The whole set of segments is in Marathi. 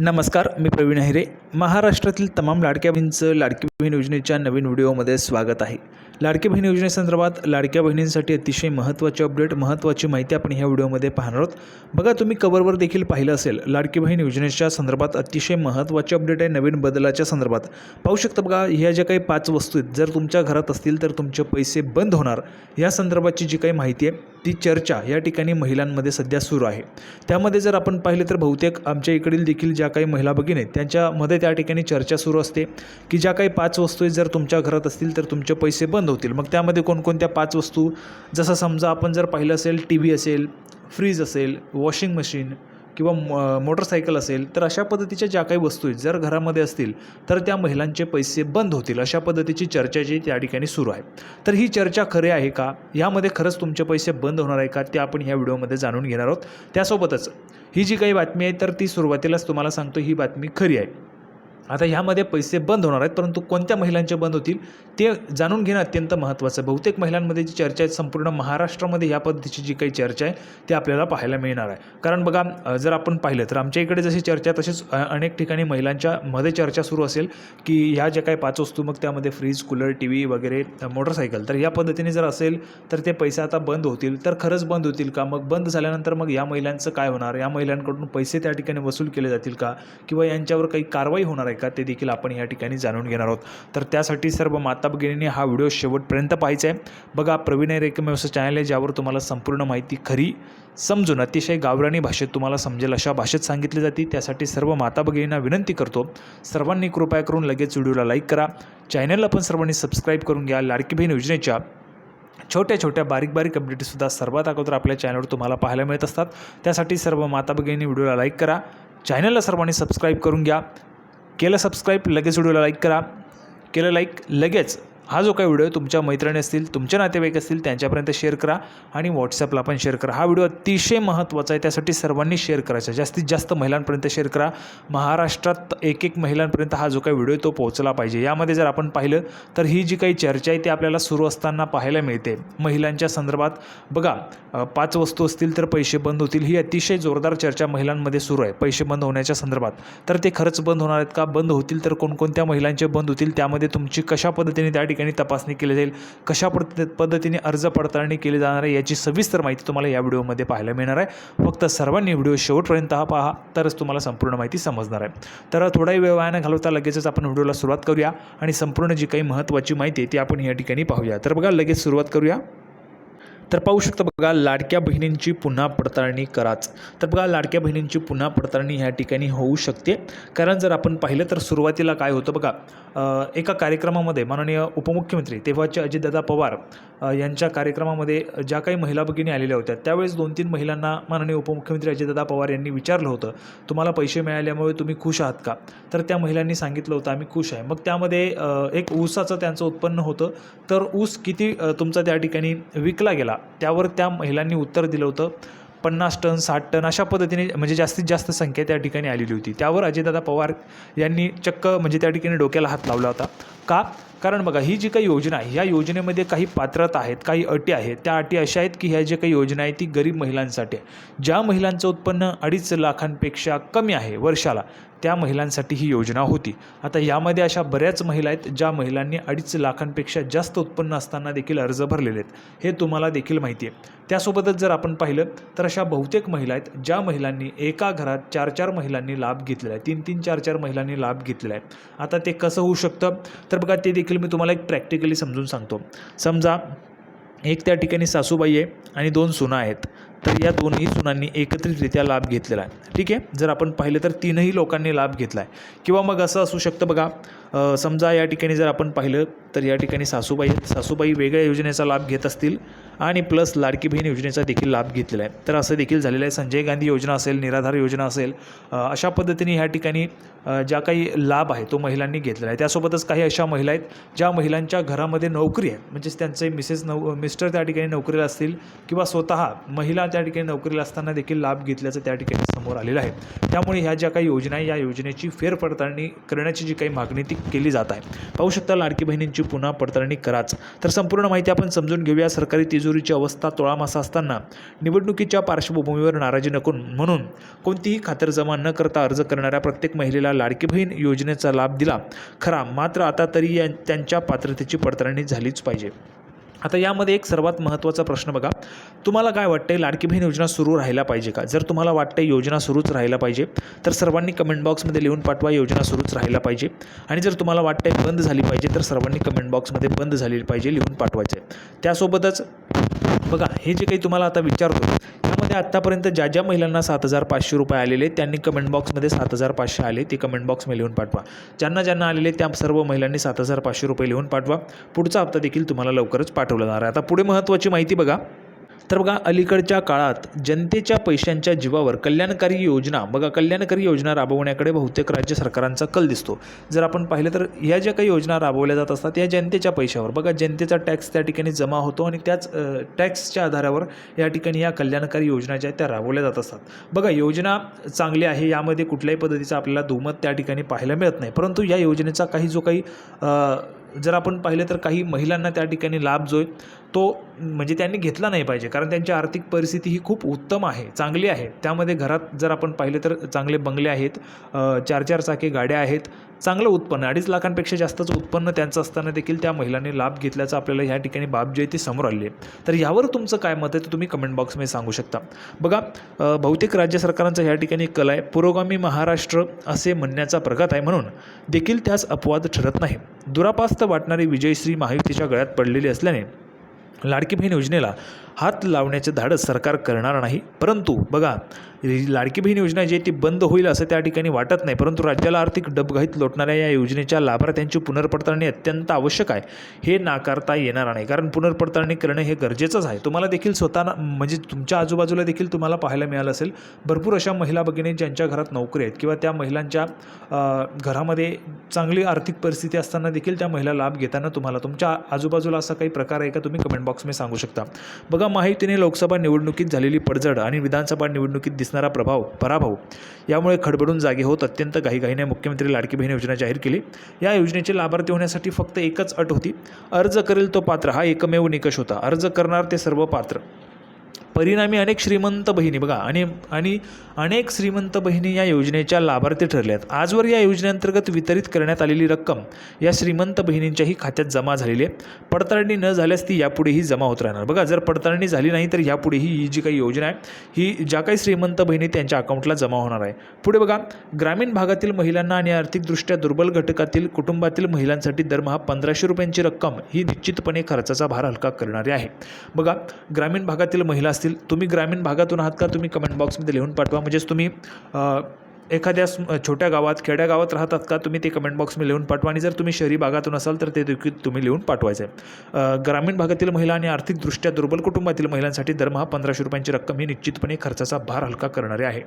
नमस्कार मी प्रवीण अहिरे महाराष्ट्रातील तमाम लाडक्या बहिणींचं लाडकी बहीण योजनेच्या नवीन व्हिडिओमध्ये स्वागत आहे. लाडकी बहीण योजनेसंदर्भात लाडक्या बहिणींसाठी अतिशय महत्त्वाचे अपडेट महत्त्वाची माहिती आपण ह्या व्हिडिओमध्ये पाहणार आहोत. बघा तुम्ही कवरवर देखील पाहिलं असेल लाडकी बहीण योजनेच्या संदर्भात अतिशय महत्त्वाचे अपडेट आहे नवीन बदलाच्या संदर्भात. पाहू शकता बघा ह्या ज्या काही पाच वस्तू आहेत जर तुमच्या घरात असतील तर तुमचे पैसे बंद होणार. या संदर्भाची जी काही माहिती आहे ती चर्चा या ठिकाणी महिलांमध्ये सध्या सुरू आहे. त्यामध्ये जर आपण पाहिले तर बहुतेक आमच्या इकडील देखील ज्या काही महिला भगिनी आहेत त्यांच्यामध्ये त्या ठिकाणी चर्चा सुरू असते की ज्या काही पाच वस्तू जर तुमच्या घरात असतील तर तुमचे पैसे बंद होतील. मग त्यामध्ये कोणकोणत्या पाच वस्तू? जसं समजा आपण जर पाहिलं असेल टी व्ही असेल फ्रीज असेल वॉशिंग मशीन किंवा म मोटरसायकल असेल तर अशा पद्धतीच्या ज्या काही वस्तू आहेत जर घरामध्ये असतील तर त्या महिलांचे पैसे बंद होतील अशा पद्धतीची चर्चा जी त्या ठिकाणी सुरू आहे. तर ही चर्चा खरी आहे का? यामध्ये खरंच तुमचे पैसे बंद होणार आहे का? ते आपण ह्या व्हिडिओमध्ये जाणून घेणार आहोत. त्यासोबतच ही जी काही बातमी आहे तर ती सुरुवातीलाच तुम्हाला सांगतो ही बातमी खरी आहे. आता ह्यामध्ये पैसे बंद होणार आहेत परंतु कोणत्या महिलांचे बंद होतील ते जाणून घेणं अत्यंत महत्त्वाचं आहे. बहुतेक महिलांमध्ये जी चर्चा आहे संपूर्ण महाराष्ट्रामध्ये या पद्धतीची जी काही चर्चा आहे ती आपल्याला पाहायला मिळणार आहे. कारण बघा जर आपण पाहिलं तर आमच्या इकडे जशी चर्चा आहे तसेच अनेक ठिकाणी महिलांच्या मध्ये चर्चा सुरू असेल की ह्या ज्या काही पाच वस्तू मग त्यामध्ये फ्रीज कूलर टी व्ही वगैरे मोटरसायकल तर या पद्धतीने जर असेल तर ते पैसे आता बंद होतील. तर खरंच बंद होतील का? मग बंद झाल्यानंतर मग या महिलांचं काय होणार? या महिलांकडून पैसे त्या ठिकाणी वसूल केले जातील का? किंवा यांच्यावर काही कारवाई होणार आहे का ते देखील आपण या ठिकाणी जाणून घेणार आहोत. तर त्यासाठी सर्व माता भगिनीने हा व्हिडिओ शेवटपर्यंत पाहायचा आहे. बघा प्रवीण रेकम असं चॅनल आहे ज्यावर तुम्हाला संपूर्ण माहिती खरी समजून अतिशय गावरानी भाषेत तुम्हाला समजेल अशा भाषेत सांगितली जाते. त्यासाठी सर्व माता भगिनींना विनंती करतो सर्वांनी कृपया करून लगेच व्हिडिओला लाईक करा. चॅनलला पण सर्वांनी सबस्क्राईब करून घ्या. लाडकी बहीण योजनेच्या छोट्या छोट्या बारीक बारीक अपडेटसुद्धा सर्वात अगोदर आपल्या चॅनलवर तुम्हाला पाहायला मिळत असतात. त्यासाठी सर्व माता भगिनी व्हिडिओला लाईक करा. चॅनलला सर्वांनी सबस्क्राईब करून घ्या. केलं सबस्क्राईब लगेच व्हिडिओला लाईक करा. केलं लाईक लगेच. हा जो काही व्हिडिओ तुमच्या मैत्रिणी असतील तुमचे नातेवाईक असतील त्यांच्यापर्यंत शेअर करा आणि व्हॉट्सअपला पण शेअर करा. हा व्हिडिओ अतिशय महत्त्वाचा आहे त्यासाठी सर्वांनी शेअर करायचा जास्तीत जास्त महिलांपर्यंत शेअर करा. महाराष्ट्रात एक एक महिलांपर्यंत हा जो काही व्हिडिओ तो पोहोचला पाहिजे. यामध्ये जर आपण पाहिलं तर ही जी काही चर्चा आहे ती आपल्याला सुरू असताना पाहायला मिळते. महिलांच्या संदर्भात बघा पाच वस्तू असतील तर पैसे बंद होतील. ही अतिशय जोरदार चर्चा महिलांमध्ये सुरू आहे पैसे बंद होण्याच्या संदर्भात. तर ते खरंच बंद होणार आहेत का? बंद होतील तर कोणकोणत्या महिलांचे बंद होतील? त्यामध्ये तुमची कशा पद्धतीने त्या ठिकाणी तपासणी केली जाईल. कशा पद्धत पद्धतीने अर्ज पडताळणी केली जाणार आहे याची सविस्तर माहिती तुम्हाला या व्हिडिओमध्ये पाहायला मिळणार आहे. फक्त सर्वांनी व्हिडिओ शेवटपर्यंत हा पहा तरच तुम्हाला संपूर्ण माहिती समजणार आहे. तर थोडाही वेळ वायानं घालवता लगेचच आपण व्हिडिओला सुरुवात करूया आणि संपूर्ण जी काही महत्त्वाची माहिती आहे ती आपण या ठिकाणी पाहूया. तर बघा लगेच सुरुवात करूया. तर पाहू शकता बघा लाडक्या बहिणींची पुन्हा पडताळणी कराच. तर बघा लाडक्या बहिणींची पुन्हा पडताळणी ह्या ठिकाणी होऊ शकते. कारण जर आपण पाहिलं तर सुरुवातीला काय होतं बघा एका कार्यक्रमामध्ये माननीय उपमुख्यमंत्री तेव्हाचे अजितदादा पवार यांच्या कार्यक्रमामध्ये ज्या काही महिला भगिनी आलेल्या होत्या त्यावेळेस दोन तीन महिलांना माननीय उपमुख्यमंत्री अजितदादा पवार यांनी विचारलं होतं तुम्हाला पैसे मिळाल्यामुळे तुम्ही खुश आहात का? तर त्या महिलांनी सांगितलं होतं आम्ही खुश आहे. मग त्यामध्ये एक ऊसाचं त्यांचं उत्पन्न होतं. तर ऊस किती तुमचा त्या ठिकाणी विकला गेला? त्यावर त्या महिलांनी उत्तर दिलं होतं. पन्नास टन साठ टन अशा पद्धतीने म्हणजे जास्तीत जास्त संख्या त्या ठिकाणी आलेली होती. त्यावर अजितदादा पवार यांनी चक्क म्हणजे त्या ठिकाणी डोक्याला हात लावला होता. का? कारण बघा ही जी काही योजना आहे ह्या योजनेमध्ये काही पात्रता आहेत काही अटी आहेत त्या अटी अशा आहेत की ह्या ज्या काही योजना आहे ती गरीब महिलांसाठी आहे. ज्या महिलांचं उत्पन्न अडीच लाखांपेक्षा कमी आहे वर्षाला त्या महिलांसाठी ही योजना होती. आता यामध्ये अशा बऱ्याच महिला आहेत ज्या महिलांनी अडीच लाखांपेक्षा जास्त उत्पन्न असताना देखील अर्ज भरलेले आहेत. हे तुम्हाला देखील माहिती आहे. त्यासोबतच जर आपण पाहिलं तर अशा बहुतेक महिला आहेत ज्या महिलांनी एका घरात चार चार महिलांनी लाभ घेतलेला आहे तीन तीन चार चार महिलांनी लाभ घेतलेला आहे. आता ते कसं होऊ शकतं? तर बघा ते देखील मी तुम्हाला एक प्रॅक्टिकली समजून सांगतो. समजा एक त्या ठिकाणी सासूबाई आहे आणि दोन सुना आहेत. तर या दोन्ही सुनांनी एकत्रितरित्या लाभ घेतलेला आहे. ठीक आहे? जर आपण पाहिलं तर तीनही लोकांनी लाभ घेतला आहे. किंवा मग असं असू शकतं बघा समजा या ठिकाणी जर आपण पाहिलं तर या ठिकाणी सासूबाई सासूबाई वेगळ्या योजनेचा लाभ घेत असतील आणि प्लस लाडकी बहीण योजनेचा देखील लाभ घेतलेला आहे. तर असं देखील झालेलं आहे. संजय गांधी योजना असेल निराधार योजना असेल अशा पद्धतीने ह्या ठिकाणी ज्या काही लाभ आहे तो महिलांनी घेतलेला आहे. त्यासोबतच काही अशा महिला आहेत ज्या महिलांच्या घरामध्ये नोकरी आहे. म्हणजेच त्यांचे मिसेस नव मिस्टर त्या ठिकाणी नोकरीला असतील किंवा स्वतः महिला त्या ठिकाणी नोकरीला असताना देखील लाभ घेतल्याचं त्या ठिकाणी समोर आलेलं आहे. त्यामुळे ह्या ज्या काही योजना आहे या योजनेची फेरपडताळणी करण्याची जी काही मागणी ती केली जात आहे. पाहू शकता लाडकी बहिणींची पुन्हा पडताळणी कराच. तर संपूर्ण माहिती आपण समजून घेऊया. सरकारी तिजोरीची अवस्था तोळामासा असताना निवडणुकीच्या पार्श्वभूमीवर नाराजी नको म्हणून कोणतीही खातरजमा न करता अर्ज करणाऱ्या प्रत्येक महिलेला लाडकी बहीण योजनेचा लाभ दिला. खरा मात्र आता तरी या त्यांच्या पात्रतेची पडताळणी झालीच पाहिजे. आता यामध्ये एक सर्वात महत्त्वाचा प्रश्न बघा. तुम्हाला काय वाटते लाडकी बहीण योजना सुरू राहायला पाहिजे का? जर तुम्हाला वाटते योजना सुरूच राहायला पाहिजे तर सर्वांनी कमेंट बॉक्समध्ये लिहून पाठवा योजना सुरूच राहायला पाहिजे. आणि जर तुम्हाला वाटते बंद झाली पाहिजे तर सर्वांनी कमेंट बॉक्समध्ये बंद झाली पाहिजे लिहून पाठवायचं आहे त्यासोबतच बघा हे जे काही तुम्हाला आता विचारतो त्यामध्ये आत्तापर्यंत ज्या ज्या महिलांना सात हजार पाचशे रुपये आलेले त्यांनी कमेंट बॉक्समध्ये सात हजार पाचशे आले. ते कमेंट बॉक्समध्ये लिहून पाठवा. ज्यांना ज्यांना आलेले त्या सर्व महिलांनी सात हजार पाचशे रुपये लिहून पाठवा. पुढचा हप्ता देखील तुम्हाला लवकरच पाठवला जाणार आहे. आता पुढे महत्त्वाची माहिती बघा. तर बघा अलीकडच्या काळात जनतेच्या पैशांच्या जीवावर कल्याणकारी योजना बघा कल्याणकारी योजना राबवण्याकडे बहुतेक राज्य सरकारांचा कल दिसतो. जर आपण पाहिलं तर ह्या ज्या काही योजना राबवल्या जात असतात या जनतेच्या पैशावर. बघा जनतेचा टॅक्स त्या ठिकाणी जमा होतो आणि त्याच टॅक्सच्या आधारावर या ठिकाणी या कल्याणकारी योजना ज्या आहेत त्या राबवल्या जात असतात. बघा योजना चांगली आहे यामध्ये कुठल्याही पद्धतीचं आपल्याला दुमत त्या ठिकाणी पाहायला मिळत नाही. परंतु या योजनेचा काही जो काही जर आपण पाहिलं तर काही महिलांना त्या ठिकाणी लाभ जो आहे तो म्हणजे त्यांनी घेतला नाही पाहिजे कारण त्यांची आर्थिक परिस्थिती ही खूप उत्तम आहे चांगली आहे. त्यामध्ये घरात जर आपण पाहिले तर चांगले बंगले आहेत चार चार चाकी गाड्या आहेत चांगलं उत्पन्न अडीच लाखांपेक्षा जास्तच उत्पन्न त्यांचं असताना देखील त्या महिलांनी लाभ घेतल्याचं आपल्याला ह्या ठिकाणी बाब जी आहे ती समोर आली आहे तर यावर तुमचं काय मत आहे ते तुम्ही कमेंट बॉक्समध्ये सांगू शकता. बघा बहुतेक राज्य सरकारांचा ह्या ठिकाणी कल आहे पुरोगामी महाराष्ट्र असे म्हणण्याचा प्रघात आहे म्हणून देखील त्यास अपवाद ठरत नाही. दुरापास्त वाटणारी विजयश्री महायुतीच्या गळ्यात पडलेली असल्याने लाडकी बहीण योजनेला हात लावण्याचे धाडस सरकार करणार नाही. परंतु बघा लाडकी बहीण योजना जी आहे ती बंद होईल असं त्या ठिकाणी वाटत नाही परंतु राज्याला आर्थिक डबघाईत लोटणाऱ्या या योजनेच्या लाभार्थ्यांची पुनर्पडताळणी अत्यंत आवश्यक आहे. हे नाकारता येणार नाही कारण पुनर्पडताळणी करणं हे गरजेचंच आहे. तुम्हाला देखील स्वतः म्हणजे तुमच्या आजूबाजूला देखील तुम्हाला पाहायला मिळालं असेल भरपूर अशा महिला भगिनी ज्यांच्या घरात नोकरी आहेत किंवा त्या महिलांच्या घरामध्ये चांगली आर्थिक परिस्थिती असताना देखील त्या महिला लाभ घेताना तुम्हाला तुमच्या आजूबाजूला असा काही प्रकार आहे का तुम्ही कमेंट बॉक्समध्ये सांगू शकता. बघा माहितीने लोकसभा निवडणुकीत झालेली पडझड आणि विधानसभा निवडणुकीत दिसणार प्रभाव पराभव यामुळे खडबडून जागे होत अत्यंत घाईघाईने मुख्यमंत्री लाडकी बहीण योजना जाहीर केली. या योजनेचे लाभार्थी होण्यासाठी फक्त एकच अट होती. अर्ज करेल तो पात्र हा एकमेव निकष होता. अर्ज करणार ते सर्व पात्र. परिणामी अनेक श्रीमंत बहिणी बघा आणि आणि अनेक श्रीमंत बहिणी या योजनेच्या लाभार्थी ठरल्यात. आजवर या योजनेअंतर्गत वितरित करण्यात आलेली रक्कम या श्रीमंत बहिणींच्याही खात्यात जमा झालेली आहे. पडताळणी न झाल्यास ती यापुढेही जमा होत राहणार. बघा जर पडताळणी झाली नाही तर यापुढेही ही जी काही योजना आहे ही ज्या काही श्रीमंत बहिणी त्यांच्या अकाउंटला जमा होणार आहे. पुढे बघा ग्रामीण भागातील महिलांना आणि आर्थिकदृष्ट्या दुर्बल घटकातील कुटुंबातील महिलांसाठी दरमहा पंधराशे रुपयांची रक्कम ही निश्चितपणे खर्चाचा भार हलका करणारी आहे. बघा ग्रामीण भागातील महिला असतील तुम्ही ग्रामीण भागातून आहात का तुम्ही कमेंट बॉक्समध्ये लिहून पाठवा. म्हणजेच तुम्ही एखाद्या छोट्या गावात खेड्या गावात राहतात का तुम्ही ते कमेंट बॉक्समध्ये लिहून पाठवा. आणि जर तुम्ही शहरी भागातून असाल तर ते देखील तुम्ही लिहून पाठवायचं आहे ग्रामीण भागातील महिला आणि आर्थिकदृष्ट्या दुर्बल कुटुंबातील महिलांसाठी दरमहा पंधराशे रुपयांची रक्कम ही निश्चितपणे खर्चाचा भार हलका करणारी आहे.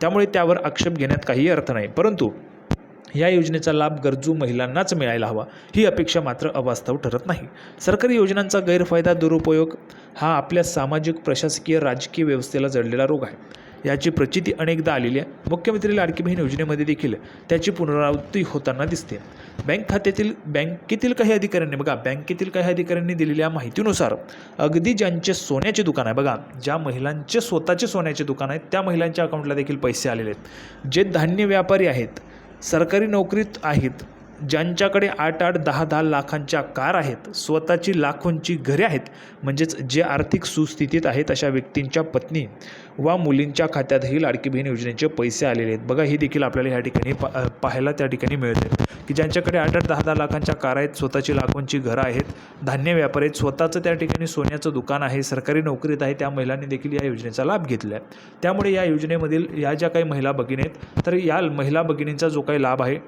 त्यामुळे त्यावर आक्षेप घेण्यात काहीही अर्थ नाही. परंतु या योजनेचा लाभ गरजू महिलांनाच मिळायला हवा ही अपेक्षा मात्र अवास्तव ठरत नाही. सरकारी योजनांचा गैरफायदा दुरुपयोग हा आपल्या सामाजिक प्रशासकीय राजकीय व्यवस्थेला जडलेला रोग आहे. याची प्रचिती अनेकदा आलेली आहे. मुख्यमंत्री लाडकी बहीण योजनेमध्ये देखील त्याची पुनरावृत्ती होताना दिसते. बँक खात्यातील बँकेतील काही अधिकाऱ्यांनी बघा बँकेतील काही अधिकाऱ्यांनी दिलेल्या माहितीनुसार अगदी ज्यांचे सोन्याचे दुकान आहे बघा ज्या महिलांचे स्वतःचे सोन्याचे दुकान आहेत त्या महिलांच्या अकाउंटला देखील पैसे आलेले आहेत. जे धान्य व्यापारी आहेत सरकारी नोकरीत आहेत ज्यांच्याकडे आठ आठ दहा दहा लाखांच्या कार आहेत स्वतःची लाखोंची घरे आहेत म्हणजेच जे आर्थिक सुस्थितीत आहेत अशा व्यक्तींच्या पत्नी वा मुलींच्या खात्यातही लाडकी बहीण योजनेचे पैसे आलेले आहेत. बघा हे देखील आपल्याला ह्या ठिकाणी पा पाहायला त्या ठिकाणी मिळते. की ज्यांच्याकडे आठ आठ दहा दहा लाखांच्या कार आहेत स्वतःची लाखोंची घरं आहेत धान्य व्यापार आहेत स्वतःचं त्या ठिकाणी सोन्याचं दुकान आहे सरकारी नोकरीत आहे त्या महिलांनी देखील या योजनेचा लाभ घेतला आहे त्यामुळे या योजनेमधील या ज्या काही महिला भगिनी आहेत तर या महिला भगिनींचा जो काही लाभ आहे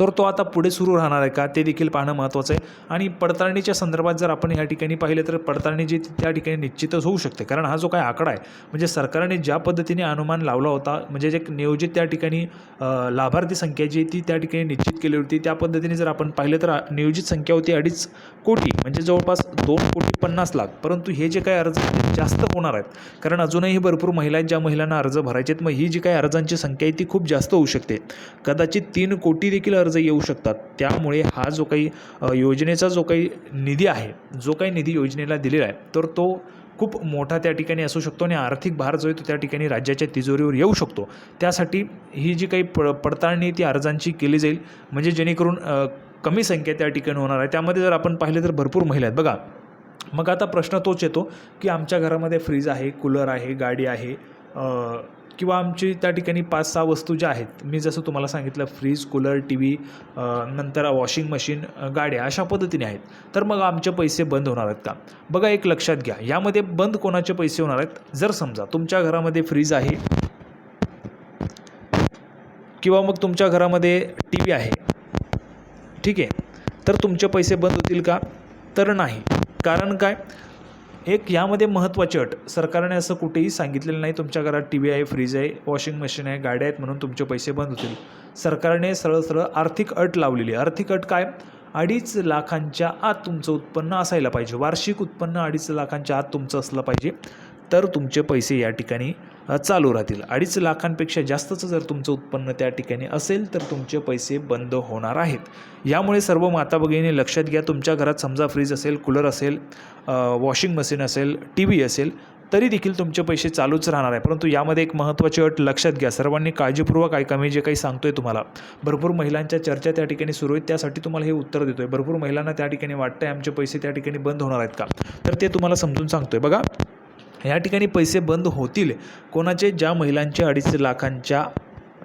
तर तो आता पुढे सुरू राहणार आहे का ते देखील पाहणं महत्त्वाचं आहे. आणि पडताळणीच्या संदर्भात जर आपण ह्या ठिकाणी पाहिलं तर पडताळणी जी त्या ठिकाणी निश्चितच होऊ शकते. कारण हा जो काय आकडा आहे म्हणजे सरकारने ज्या पद्धतीने अनुमान लावला होता म्हणजे जे नियोजित त्या ठिकाणी लाभार्थी संख्या जी ती त्या ठिकाणी निश्चित केली होती त्या पद्धतीने जर आपण पाहिलं तर नियोजित संख्या होती अडीच कोटी म्हणजे जवळपास दोन कोटी पन्नास लाख. परंतु हे जे काही अर्ज जास्त होणार आहेत. कारण अजूनही भरपूर महिला आहेत ज्या महिलांना अर्ज भरायचे आहेत मग ही जी काही अर्जांची संख्या आहे ती खूप जास्त होऊ शकते. कदाचित तीन कोटी देखील अर्ज येऊ शकतात. त्यामुळे हा जो काही योजनेचा जो काही निधी आहे जो काही निधी योजनेला दिलेला आहे तर तो खूप मोठा त्या ठिकाणी असू शकतो आणि आर्थिक भार जो आहे तो त्या ठिकाणी राज्याच्या तिजोरीवर येऊ शकतो. त्यासाठी ही जी काही पड पडताळणी ती अर्जांची केली जाईल. म्हणजे जेणेकरून कमी संख्या त्या ठिकाणी होणार आहे. त्यामध्ये जर आपण पाहिलं तर भरपूर महिला आहेत. बघा मग आता प्रश्न तोच येतो की आमच्या घरामध्ये फ्रीज आहे कूलर आहे गाडी आहे किंवा आमची त्या ठिकाणी पाच सहा वस्तू ज्या आहेत मी जसं तुम्हाला सांगितलं फ्रीज कूलर टी व्ही नंतर वॉशिंग मशीन गाड्या अशा पद्धतीने आहेत. तर मग आमचे पैसे बंद होणार आहेत का? बघा एक लक्षात घ्या. यामध्ये बंद कोणाचे पैसे होणार आहेत? जर समजा तुमच्या घरामध्ये फ्रीज आहे किंवा मग तुमच्या घरामध्ये टी व्ही आहे ठीक आहे तर तुमचे पैसे बंद होतील का? तर नाही. कारण काय? एक यामध्ये महत्त्वाची अट. सरकारने असं कुठेही सांगितलेलं नाही तुमच्या घरात टी व्ही आहे फ्रीज आहे वॉशिंग मशीन आहे गाड्या आहेत म्हणून तुमचे पैसे बंद होतील. सरकारने सरळ सरळ आर्थिक अट लावलेली आहे. आर्थिक अट काय? अडीच लाखांच्या आत तुमचं उत्पन्न असायला पाहिजे. वार्षिक उत्पन्न अडीच लाखांच्या आत तुमचं असलं पाहिजे. तर तुमचे पैसे या ठिकाणी चालू राहतील. अडीच लाखांपेक्षा जास्तचं जर तुमचं उत्पन्न त्या ठिकाणी असेल तर तुमचे पैसे बंद होणार आहेत. यामुळे सर्व माता भगिनी लक्षात घ्या तुमच्या घरात समजा फ्रीज असेल कूलर असेल वॉशिंग मशीन असेल टी व्ही असेल तरी देखील तुमचे पैसे चालूच राहणार आहे. परंतु यामध्ये एक महत्त्वाची अट लक्षात घ्या. सर्वांनी काळजीपूर्वक ऐका. मी जे काही सांगतोय तुम्हाला भरपूर महिलांच्या चर्चा त्या ठिकाणी सुरू आहेत. त्यासाठी तुम्हाला हे उत्तर देतोय. भरपूर महिलांना त्या ठिकाणी वाटतंय आमचे पैसे त्या ठिकाणी बंद होणार आहेत का? तर ते तुम्हाला समजून सांगतोय. बघा या ठिकाणी पैसे बंद होतील. कोणाचे? ज्या महिलांचे अडीच लाखांच्या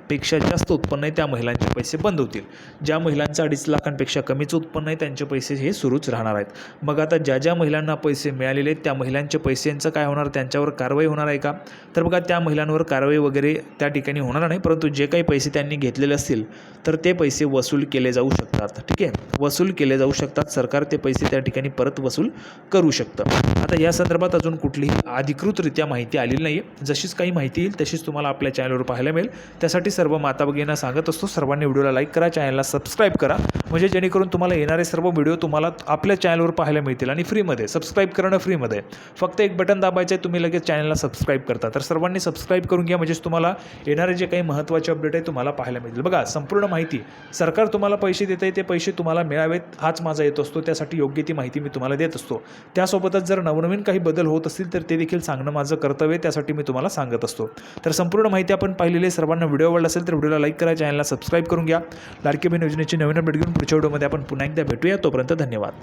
पेक्षा जास्त उत्पन्न आहे त्या महिलांचे पैसे बंद होतील. ज्या महिलांचं अडीच लाखांपेक्षा कमीचं उत्पन्न आहे त्यांचे पैसे हे सुरूच राहणार आहेत. मग आता ज्या ज्या महिलांना पैसे मिळालेले आहेत त्या महिलांचे पैशांचं काय होणार? त्यांच्यावर कारवाई होणार आहे का? तर बघा त्या महिलांवर कारवाई वगैरे त्या ठिकाणी होणार नाही परंतु जे काही पैसे त्यांनी घेतलेले असतील तर ते पैसे वसूल केले जाऊ शकतात. ठीक आहे? वसूल केले जाऊ शकतात. सरकार ते पैसे त्या ठिकाणी परत वसूल करू शकतं. आता या संदर्भात अजून कुठलीही अधिकृतरित्या माहिती आलेली नाही आहे जशीच काही माहिती येईल तशीच तुम्हाला आपल्या चॅनलवर पाहायला मिळेल. त्यासाठी सर्व माता भगिनींना सांगत असतो. सर्वांनी व्हिडिओला लाईक करा चॅनलला सबस्क्राईब करा. म्हणजे जेणेकरून तुम्हाला येणारे सर्व व्हिडिओ तुम्हाला आपल्या चॅनलवर पाहायला मिळतील आणि फ्रीमध्ये सबस्क्राईब करणं फ्रीमध्ये फक्त एक बटन दाबायचं आहे तुम्ही लगेच चॅनलला सबस्क्राईब करता. तर सर्वांनी सबस्क्राईब करून घ्या म्हणजेच तुम्हाला येणारे जे काही महत्त्वाचे अपडेट आहे तुम्हाला पाहायला मिळतील. बघा संपूर्ण माहिती. सरकार तुम्हाला पैसे देत आहे ते पैसे तुम्हाला मिळावेत हाच माझा येत असतो. त्यासाठी योग्य ती माहिती मी तुम्हाला देत असतो. त्यासोबतच जर नवनवीन काही बदल होत असतील तर ते देखील सांगणं माझं कर्तव्य त्यासाठी मी तुम्हाला सांगत असतो. तर संपूर्ण माहिती आपण पाहिलेली सर्वांना व्हिडिओ आवडला असेल तर व्हिडिओला लाईक करा चॅनलला सबस्क्राईब करून घ्या. लाडकी बहीण योजनेची नवीन अपडेट घेऊन पुढच्या व्हिडिओमध्ये आपण पुन्हा एकदा भेटूया. तोपर्यंत धन्यवाद.